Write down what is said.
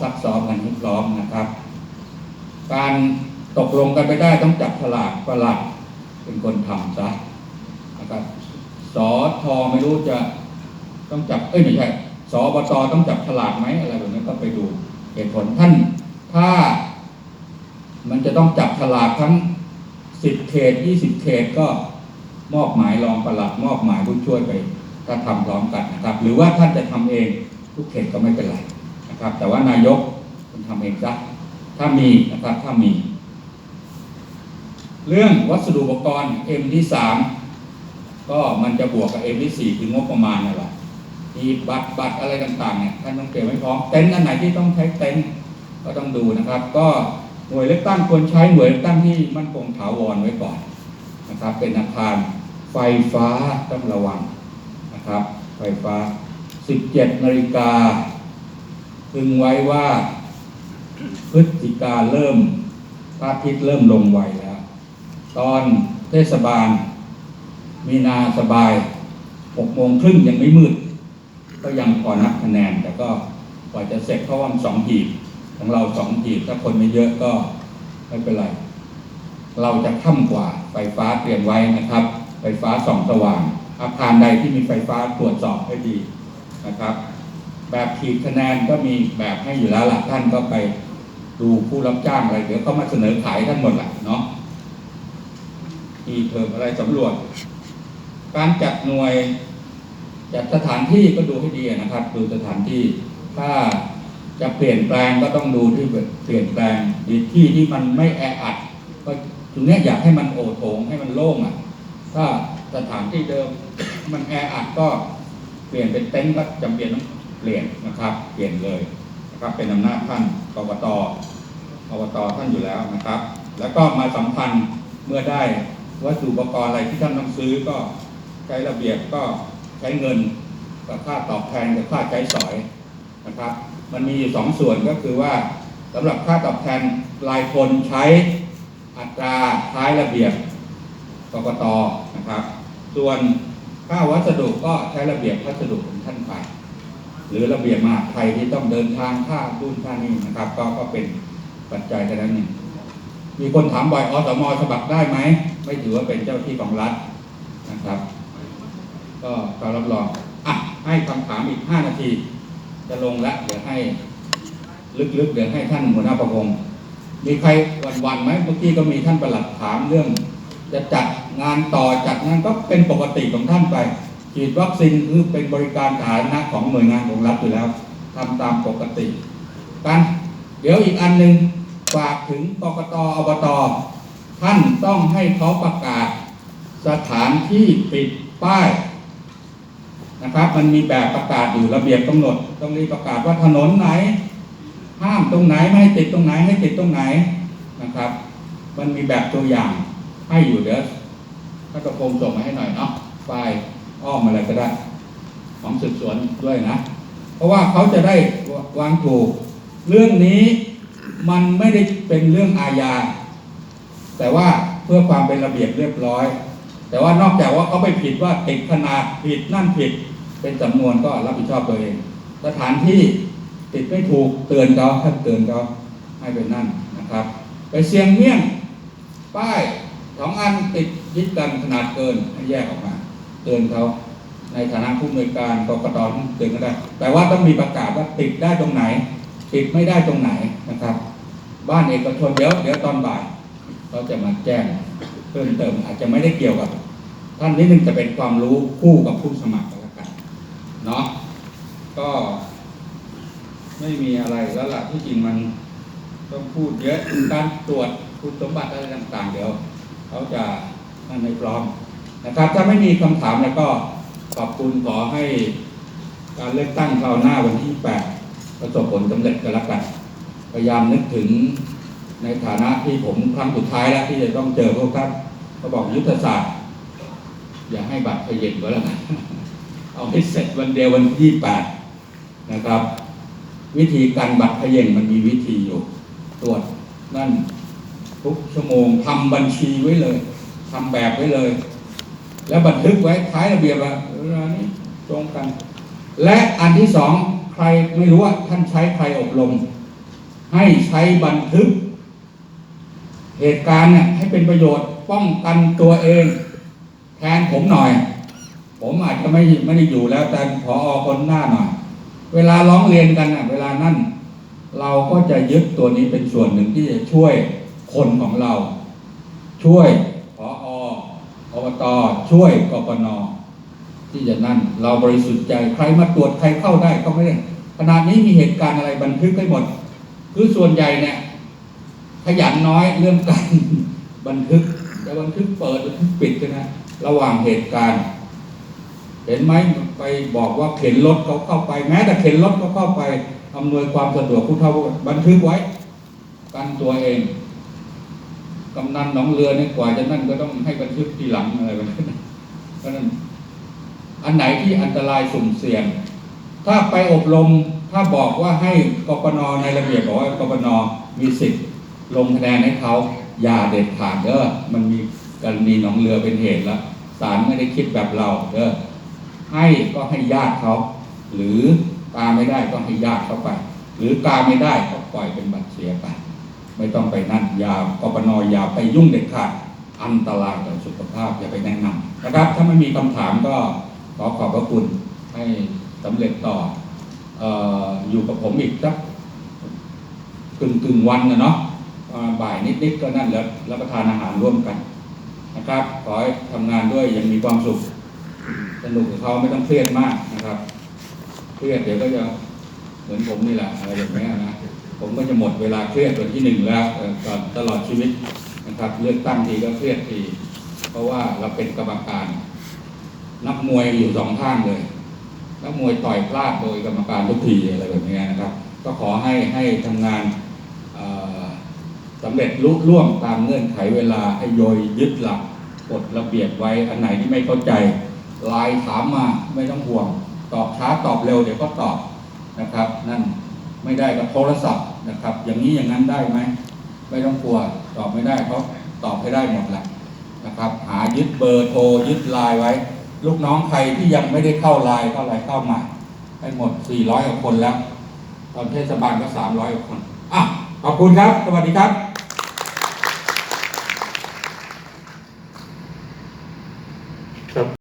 ซักซ้อมกันให้พร้อมนะครับ การตกลงกันไปได้ต้องจับฉลากประหลัดเป็นคนทำซะนะครับสอทอไม่รู้จะต้องจับเอ้ยไม่ใช่สอบตต้องจับฉลากไหมอะไรแบบนี้ก็ไปดูเหตุผลท่าน ถ้า มันจะต้องจับฉลากทั้งสิบเขตยี่สิบเขตก็มอบหมายรองประหลัดมอบหมายผู้ช่วยไป ถ้าทำพร้อมกันนะครับ หรือว่าท่านจะทำเองทุกเขตก็ไม่เป็นไร นะครับ แต่ว่านายกคุณทำเองซะถ้ามีนะครับถ้ามี เรื่องวัสดุอุปกรณ์ M ที่สามก็มันจะบวกกับ M ที่สี่คืองบประมาณนั่นแหละมีบัตรบัตรอะไรต่างๆเนี่ยท่านต้องเตรียมไว้พร้อมเต็นท์อันไหนที่ต้องใช้เต็นท์ก็ต้องดูนะครับ ก็หน่วยเลือกตั้งควรใช้หน่วยเลือกตั้งที่มั่นคงถาวรไว้ก่อนนะครับ เป็นอาคารไฟฟ้าต้องระวังนะครับ ไฟฟ้า 17นาฬิกา พึงไว้ว่าพฤศจิกาเริ่มพระอาทิตย์เริ่มลงไวแล้ว ตอนเทศบาล มีนาสบายหกโมงครึ่งยังไม่มืด ก็ยังพอนับคะแนน แต่ก็กว่าจะเสร็จเพราะว่ามันสองหีบของเราสองหีบถ้าคนไม่เยอะก็ไม่เป็นไร เราจะค่ำกว่าไฟฟ้าเตรียมไว้นะครับ ไฟฟ้าส่องสว่าง อาคารใดที่มีไฟฟ้าตรวจสอบให้ดีนะครับ แบบขีดคะแนนก็มีแบบให้อยู่แล้วล่ะท่านก็ไปดูผู้รับจ้างอะไรเดี๋ยวเขามาเสนอขายท่านหมดแหละเนาะมีเพิ่มอะไรสำรวจ การจัดหน่วย จัดสถานที่ก็ดูให้ดีนะครับ ดูสถานที่ ถ้าจะเปลี่ยนแปลงก็ต้องดูที่เปลี่ยนแปลงดีที่ที่มันไม่แออัด ก็ตรงนี้อยากให้มันโอโถงให้มันโล่งอะ ถ้าสถานที่เดิมมันแออัดก็เปลี่ยนเป็นเต็นท์ก็จำเป็นต้อง เปลี่ยนนะครับ เปลี่ยนเลยนะครับ เป็นอำนาจท่านกกตอบตท่านอยู่แล้วนะครับ แล้วก็มาสัมพันธ์เมื่อได้วัสดุอุปกรณ์อะไรที่ท่านต้องซื้อก็ใช้ระเบียบก็ใช้เงินกับค่าตอบแทนกับค่าใช้สอยนะครับ มันมีอยู่สองส่วนก็คือว่าสำหรับค่าตอบแทนรายคนใช้อัตราท้ายระเบียบกกตนะครับ ส่วนค่าวัสดุก็ใช้ระเบียบพัสดุของท่านไป หรือระเบียบมหาไทยที่ต้องเดินทางค่าดุนค่านี้นะครับ ก็ก็เป็นปัจจัยแค่นั้นเองมีคนถามบ่อยอสมสมัครได้ไหม ไม่ถือว่าเป็นเจ้าที่ของรัฐนะครับ ก็ก็รับรองอะให้คำถามอีก 5 นาที จะลงล้วเดี๋ยวให้ลึกๆ เดี๋ยวให้ท่านหัวหน้าประพงศ์มีใครวันๆไหมเมื่อกี้ก็มีท่านประหลัดถามเรื่อง จะจัดงานต่อจัดงานก็เป็นปกติของท่านไป ฉีดวัคซีนคือเป็นบริการสาธารณะของหน่วยงานของรัฐอยู่แล้วทำตามปกติกันเดี๋ยวอีกอันหนึ่งฝากถึงกกตอบตท่านต้องให้เขาประกาศสถานที่ปิดป้ายนะครับ มันมีแบบประกาศอยู่ระเบียบกำหนดต้องรีบประกาศว่าถนนไหน ห้ามตรงไหนไม่ให้ติดตรงไหนให้ติดตรงไหนนะครับ มันมีแบบตัวอย่างให้อยู่เดี๋ยวถ้ากระโปรงส่งมาให้หน่อยเนาะไฟ อ้อมอะไรก็ได้ ของสืบสวนด้วยนะ เพราะว่าเขาจะได้วางถูก เรื่องนี้มันไม่ได้เป็นเรื่องอาญา แต่ว่าเพื่อความเป็นระเบียบเรียบร้อย แต่ว่านอกจากว่าเขาไปผิดว่าติดขนาดผิดนั่นผิด เป็นจำนวนก็รับผิดชอบตัวเอง สถานที่ติดไม่ถูกเตือนเขาถ้าเตือนเขาให้เป็นนั่นนะครับ ไปเสียงเมี่ยงป้ายสองอันติดยึดกันขนาดเกินให้แยกออกมา ตือนเขาในฐานะผู้อำนวยการกกตเตือนก็ได้ แต่ว่าต้องมีประกาศว่าติดได้ตรงไหน ติดไม่ได้ตรงไหนนะครับ บ้านเอกชนเดี๋ยวเดี๋ยวตอนบ่ายเขาจะมาแจ้งเพิ่มเติมอาจจะไม่ได้เกี่ยวกับ ท่านนิดนึงจะเป็นความรู้คู่กับผู้สมัครกันแล้วกันเนาะก็ไม่มีอะไรแล้วล่ะที่จริงมันต้องพูดเยอะการตรวจคุณสมบัติอะไรต่าง ๆ เดี๋ยว เขาจะนั่นให้พร้อม นะครับ ถ้าไม่มีคำถามแล้วก็ขอบคุณขอให้การเลือกตั้งคราวหน้าวันที่ 8 ประสบผลสำเร็จกันล้วกัน พยายามนึกถึงในฐานะที่ผมครั้งสุดท้ายแล้วที่จะต้องเจอพวกท่านก็บอกยุทธศาสตร์ อย่าให้บัตรขยิบก็แล้วกันเอาให้เสร็จวันเดียววันที่ 8 นะครับ วิธีการบัตรเขย่งมันมีวิธีอยู่ตรวจนั่นทุกชั่วโมงทำบัญชีไว้เลยทำแบบไว้เลย แล้วบันทึกไว้ท้ายระเบียบว่าเวลานี้ตรงกัน และอันที่สองใครไม่รู้ว่าท่านใช้ใครอบรม ให้ใช้บันทึก เหตุการณ์เนี่ยให้เป็นประโยชน์ป้องกันตัวเอง แทนผมหน่อย ผมอาจจะไม่ไม่ได้อยู่แล้วแต่พอคนหน้าหน่อย เวลาร้องเรียนกันอะ เวลานั่นเราก็จะยึดตัวนี้เป็นส่วนหนึ่งที่จะช่วยคนของเรา ช่วย อบตช่วยกปนที่จะนั่น เราบริสุทธิ์ใจใครมาตรวจใครเข้าได้ก็ไม่ได้ขณะนี้มีเหตุการณ์อะไรบันทึกไว้หมด คือส่วนใหญ่เนี่ยขยันน้อยเรื่องการบันทึกจะบันทึกเปิดบันทึกปิดนะระหว่างเหตุการณ์ เห็นไหมไปบอกว่าเข็นรถเขาเข้าไป แม้แต่เข็นรถเขาเข้าไปอำนวยความสะดวกผู้เฒ่าบันทึกไว้ กันตัวเอง กำนันหนองเรือเนี่ยกว่าจะนั่นก็ต้องให้บันทึกทีหลังอะไรแบบนั้นเพราะนั้น อันไหนที่อันตรายสุ่มเสี่ยง ถ้าไปอบรมถ้าบอกว่าให้กปนในระเบียบบอกว่ากปนมีสิทธิ์ลงคะแนนให้เขาอย่าเด็ดขาดเด้อมันมีกรณีหนองเรือเป็นเหตุแล้วศาลไม่ได้คิดแบบเราเด้อให้ก็ให้ญาติเขาหรือกาไม่ได้ก็ให้ญาติเขาไป หรือกาไม่ได้ก็ปล่อยเป็นบัตรเสียไป ไม่ต้องไปนั่นยากปนอยาไปยุ่งเด็ดขาดอันตรายต่อสุขภาพอย่าไปแนะนำนะครับ ถ้าไม่มีคำถามก็ขอขอบพระคุณให้สำเร็จต่ออออยู่กับผมอีกสักกึ่งกึ่งวันนะเนาะบ่ายนิดๆก็นั่นแล้วรับประทานอาหารร่วมกันนะครับ ขอให้ทำงานด้วยยังมีความสุขสนุกกับเขาไม่ต้องเครียดมากนะครับเครียดเดี๋ยวก็จะเหมือนผมนี่แหละอะไรอย่างเงี้ยนะ ผมก็จะหมดเวลาเครียดวันที่หนึ่งแล้วเอ่อก่อนตลอดชีวิตนะครับเลือกตั้งทีก็เครียดที เพราะว่าเราเป็นกรรมการ นักมวยอยู่สองข้างเลยนักมวยต่อยพลาดโดยกรรมการทุกทีอะไรแบบนี้นะครับ ก็ขอให้ให้ทำงานสำเร็จลุล่วงตามเงื่อนไขเวลาให้โยยยึดหลักกฎระเบียบไว้อันไหนที่ไม่เข้าใจไลน์ถามมาไม่ต้องห่วง ตอบช้าตอบเร็วเดี๋ยวก็ตอบนะครับ นั่นไม่ได้ก็โทรศัพท์ นะครับ อย่างนี้อย่างนั้นได้ไหมไม่ต้องกลัวตอบไม่ได้เพราะตอบให้ได้หมดแหละนะครับ หายึดเบอร์โทรยึดไลน์ไว้ ลูกน้องใครที่ยังไม่ได้เข้าไลน์เข้าไลน์เข้ามาให้หมด 400กว่าคนแล้ว ตอนเทศบาลก็ 300กว่าคนอะขอบคุณครับ สวัสดีครับ